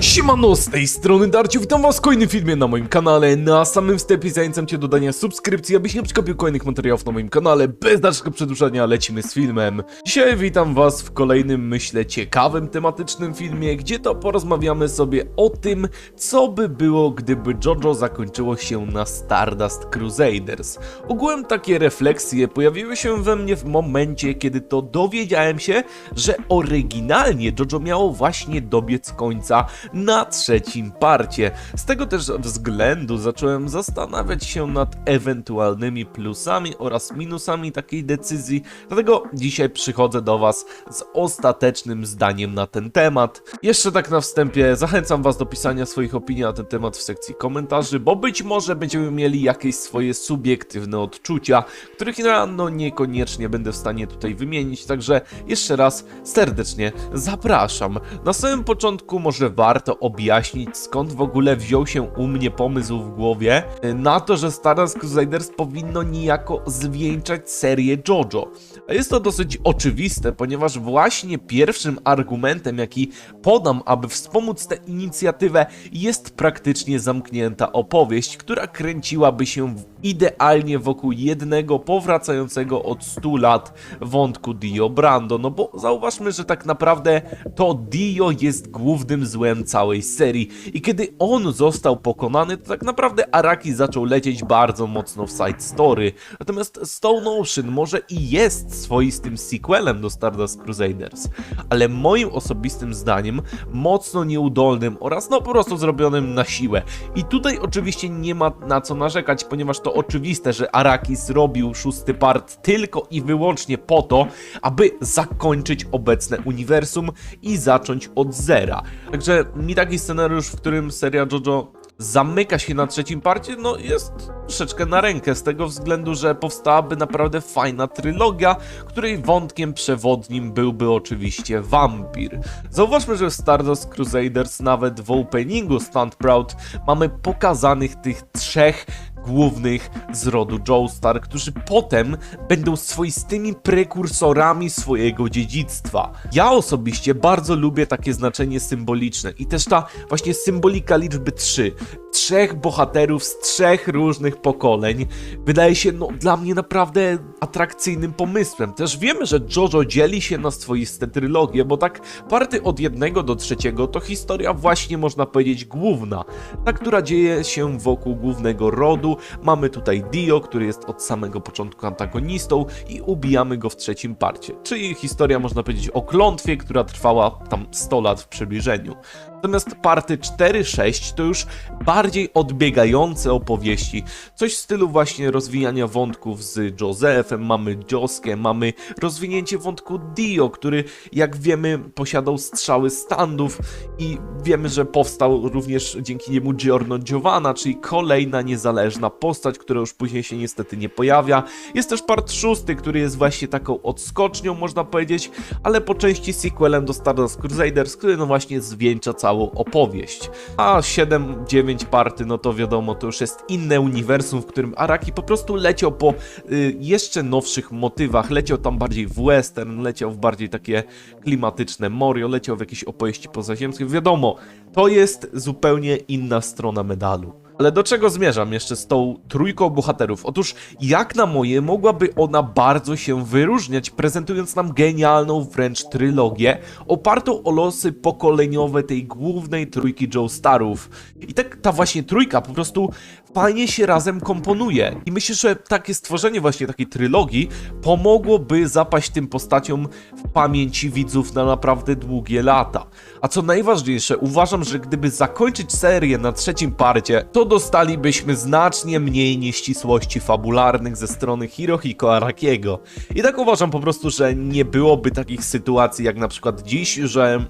Siemano, z tej strony Darciu, witam was w kolejnym filmie na moim kanale. Na samym wstępie zachęcam cię do dania subskrypcji, abyś nie przegapił kolejnych materiałów na moim kanale. Bez dalszego przedłużania lecimy z filmem. Dzisiaj witam was w kolejnym, myślę, ciekawym tematycznym filmie, gdzie to porozmawiamy sobie o tym, co by było, gdyby JoJo zakończyło się na Stardust Crusaders. Ogółem takie refleksje pojawiły się we mnie w momencie, kiedy to dowiedziałem się, że oryginalnie JoJo miało właśnie dobiec końca na trzecim parcie. Z tego też względu zacząłem zastanawiać się nad ewentualnymi plusami oraz minusami takiej decyzji, dlatego dzisiaj przychodzę do Was z ostatecznym zdaniem na ten temat. Jeszcze tak na wstępie zachęcam Was do pisania swoich opinii na ten temat w sekcji komentarzy, bo być może będziemy mieli jakieś swoje subiektywne odczucia, których ja no niekoniecznie będę w stanie tutaj wymienić, także jeszcze raz serdecznie zapraszam. Na samym początku może warto objaśnić skąd w ogóle wziął się u mnie pomysł w głowie y, na to, że Stardust Crusaders powinno niejako zwieńczać serię JoJo. A jest to dosyć oczywiste, ponieważ właśnie pierwszym argumentem, jaki podam, aby wspomóc tę inicjatywę, jest praktycznie zamknięta opowieść, która kręciłaby się idealnie wokół jednego powracającego od 100 lat wątku Dio Brando. No bo zauważmy, że tak naprawdę to Dio jest głównym złem całej serii i kiedy on został pokonany, to tak naprawdę Araki zaczął lecieć bardzo mocno w side story. Natomiast Stone Ocean może i jest swoistym sequelem do Stardust Crusaders, ale moim osobistym zdaniem mocno nieudolnym oraz no po prostu zrobionym na siłę. I tutaj oczywiście nie ma na co narzekać, ponieważ to oczywiste, że Araki zrobił szósty part tylko i wyłącznie po to, aby zakończyć obecne uniwersum i zacząć od zera. Także mi taki scenariusz, w którym seria JoJo zamyka się na trzecim parcie, no jest troszeczkę na rękę, z tego względu, że powstałaby naprawdę fajna trylogia, której wątkiem przewodnim byłby oczywiście wampir. Zauważmy, że w Stardust Crusaders nawet w openingu Stand Proud mamy pokazanych tych trzech głównych z rodu Joestar, którzy potem będą swoistymi prekursorami swojego dziedzictwa. Ja osobiście bardzo lubię takie znaczenie symboliczne i też ta właśnie symbolika liczby 3. Trzech bohaterów z trzech różnych pokoleń wydaje się no, dla mnie naprawdę atrakcyjnym pomysłem. Też wiemy, że JoJo dzieli się na swoiste trylogie, bo tak party od jednego do trzeciego to historia właśnie można powiedzieć główna. Ta, która dzieje się wokół głównego rodu. Mamy tutaj Dio, który jest od samego początku antagonistą i ubijamy go w trzecim parcie. Czyli historia można powiedzieć o klątwie, która trwała tam 100 lat w przybliżeniu. Natomiast party 4-6 to już bardziej odbiegające opowieści. Coś w stylu właśnie rozwijania wątków z Josephem, mamy Joskę, mamy rozwinięcie wątku Dio, który jak wiemy posiadał strzały standów i wiemy, że powstał również dzięki niemu Giorno Giovanna, czyli kolejna niezależna postać, która już później się niestety nie pojawia. Jest też part szósty, który jest właśnie taką odskocznią, można powiedzieć, ale po części sequelem do Stardust Crusaders, który no właśnie zwieńcza całą opowieść. A 7-9 party, no to wiadomo, to już jest inne uniwersum, w którym Araki po prostu leciał po y, jeszcze nowszych motywach, leciał tam bardziej w western, leciał w bardziej takie klimatyczne Morio, leciał w jakieś opowieści pozaziemskie. Wiadomo, to jest zupełnie inna strona medalu. Ale do czego zmierzam jeszcze z tą trójką bohaterów? Otóż, jak na moje, mogłaby ona bardzo się wyróżniać, prezentując nam genialną wręcz trylogię, opartą o losy pokoleniowe tej głównej trójki Joe Starów. I tak ta właśnie trójka po prostu fajnie się razem komponuje. I myślę, że takie stworzenie właśnie takiej trylogii pomogłoby zapaść tym postaciom w pamięci widzów na naprawdę długie lata. A co najważniejsze, uważam, że gdyby zakończyć serię na trzecim parcie, to dostalibyśmy znacznie mniej nieścisłości fabularnych ze strony Hirohiko Arakiego. I tak uważam po prostu, że nie byłoby takich sytuacji jak na przykład dziś, że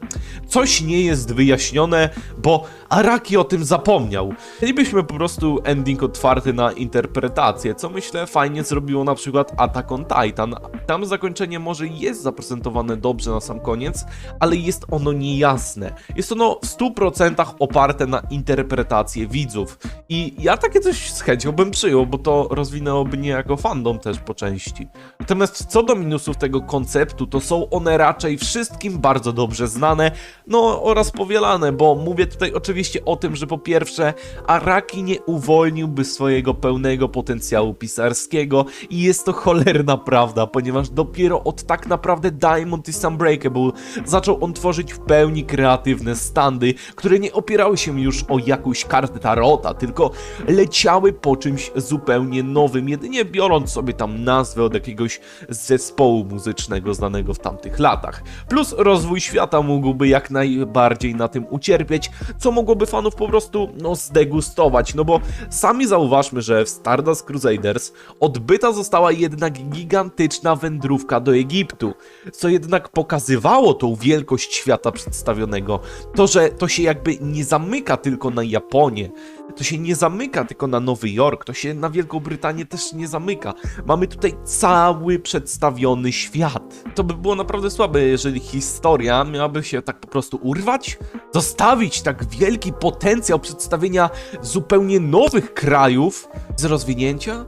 coś nie jest wyjaśnione, bo Araki o tym zapomniał. Mielibyśmy po prostu ending otwarty na interpretację, co myślę fajnie zrobiło na przykład Attack on Titan. Tam zakończenie może jest zaprezentowane dobrze na sam koniec, ale jest ono niejasne. Jest ono w 100% oparte na interpretację widzów. I ja takie coś z chęcią bym przyjął, bo to rozwinęłoby niejako fandom też po części. Natomiast co do minusów tego konceptu, to są one raczej wszystkim bardzo dobrze znane, no oraz powielane, bo mówię tutaj oczywiście o tym, że po pierwsze Araki nie uwolniłby swojego pełnego potencjału pisarskiego i jest to cholerna prawda, ponieważ dopiero od tak naprawdę Diamond is Unbreakable zaczął on tworzyć w pełni kreatywne standy, które nie opierały się już o jakąś kartę tarota, tylko leciały po czymś zupełnie nowym, jedynie biorąc sobie tam nazwę od jakiegoś zespołu muzycznego znanego w tamtych latach. Plus rozwój świata mógłby jak najbardziej na tym ucierpieć, co mogłoby fanów po prostu no zdegustować, no bo sami zauważmy, że w Stardust Crusaders odbyta została jednak gigantyczna wędrówka do Egiptu, co jednak pokazywało tą wielkość świata przedstawionego, to, że to się jakby nie zamyka tylko na Japonię, to się nie zamyka tylko na Nowy Jork, to się na Wielką Brytanię też nie zamyka. Mamy tutaj cały przedstawiony świat. To by było naprawdę słabe, jeżeli historia miałaby się tak po prostu urwać, zostawić tak wielki potencjał przedstawienia zupełnie nowych krajów z rozwinięcia.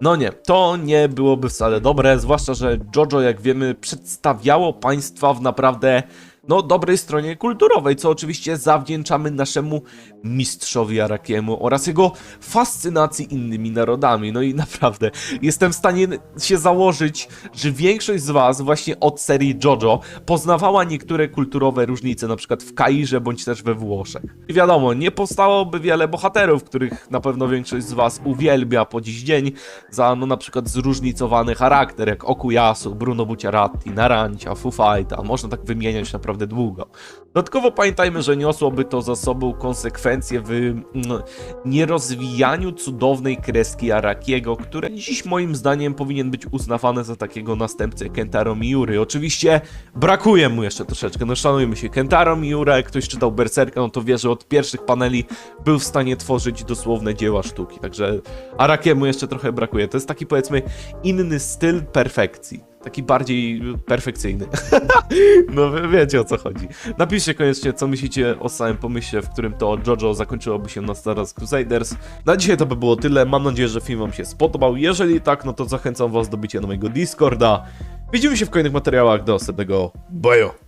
No nie, to nie byłoby wcale dobre, zwłaszcza, że JoJo, jak wiemy, przedstawiało państwa w naprawdę, no, dobrej stronie kulturowej, co oczywiście zawdzięczamy naszemu mistrzowi Arakiemu oraz jego fascynacji innymi narodami. No i naprawdę, jestem w stanie się założyć, że większość z was właśnie od serii JoJo poznawała niektóre kulturowe różnice, na przykład w Kairze bądź też we Włoszech. I wiadomo, nie powstałoby wiele bohaterów, których na pewno większość z was uwielbia po dziś dzień za, no na przykład zróżnicowany charakter, jak Okuyasu, Bruno Bucciarati, Narancia, Fighta, można tak wymieniać naprawdę długo. Dodatkowo pamiętajmy, że niosłoby to za sobą konsekwencje w mm, nierozwijaniu cudownej kreski Arakiego, które dziś moim zdaniem powinien być uznawane za takiego następcę Kentaro Miury. Oczywiście brakuje mu jeszcze troszeczkę, no szanujmy się, Kentaro Miura, jak ktoś czytał Berserka, no to wie, że od pierwszych paneli był w stanie tworzyć dosłowne dzieła sztuki, także Arakiemu jeszcze trochę brakuje. To jest taki powiedzmy inny styl perfekcji. Taki bardziej perfekcyjny. no wiecie o co chodzi. Napiszcie koniecznie, co myślicie o samym pomyśle, w którym to JoJo zakończyłoby się na Stardust Crusaders. Na dzisiaj to by było tyle. Mam nadzieję, że film wam się spodobał. Jeżeli tak, no to zachęcam was do bycia na mojego Discorda. Widzimy się w kolejnych materiałach. Do następnego. Bajo!